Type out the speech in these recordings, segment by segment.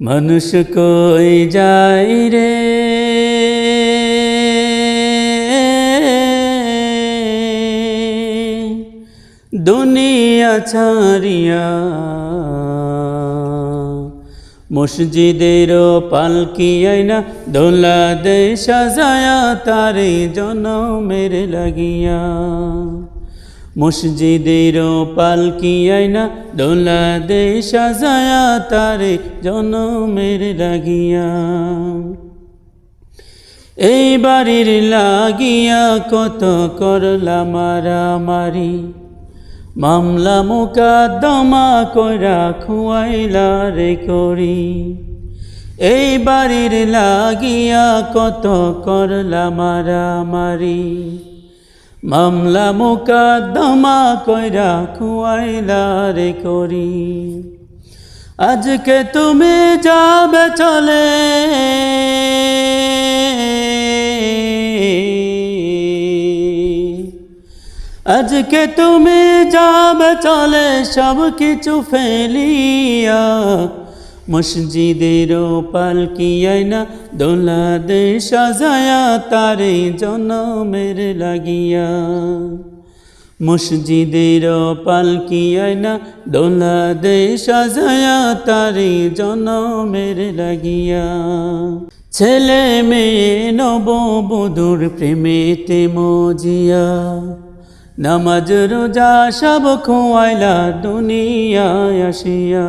মানুষ কই যায় রে দুনিয়া ছাড়িয়া মসজিদের পালকি আইনা দোলা দে সাজায়া তারে জনমের লাগিয়া মসজিদের পালকি আইনা দোলা দে সাজায়া তারে জনমের লাগিয়া এই বাড়ির লাগিয়া কত করলা মারামারি। মামলা মোকাদ্দমা কইরা খুয়াইলা রে করি। এই বাড়ির লাগিয়া কত করলা মারামারি। মামলা মোকাদ্দমা কইরা খুয়াইলা রে করি। আজকে তুমি যাবে চলে। আজকে তুমি যাবে চলে, সব কিছু ফেলিয়া মসজিদের পালকি আইনা দোলা দে সাজায়া তারে জনমের লাগিয়া। মসজিদের পালকি আইনা দোলা দে সাজায়া তারে জনমের লাগিয়া। ছেলে মেয়ে নববধূর প্রেমেতে মজিয়া। নামাজ, রোজা সব খোয়াইলা দুনিয়ায় আসিয়া।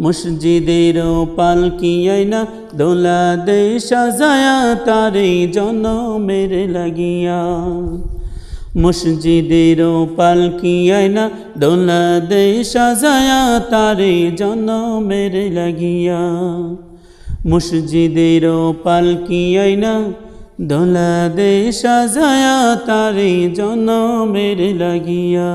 মসজিদের পালকি আইনা? দোলা দে সাজায়া তারে জনমের লাগিয়া। মসজিদের পালকি আইনা? দোলা দে সাজায়া তারে জনমের লাগিয়া। মসজিদের পালকি আইনা? দোলা দে সাজায়া তারে জনমের লাগিয়া।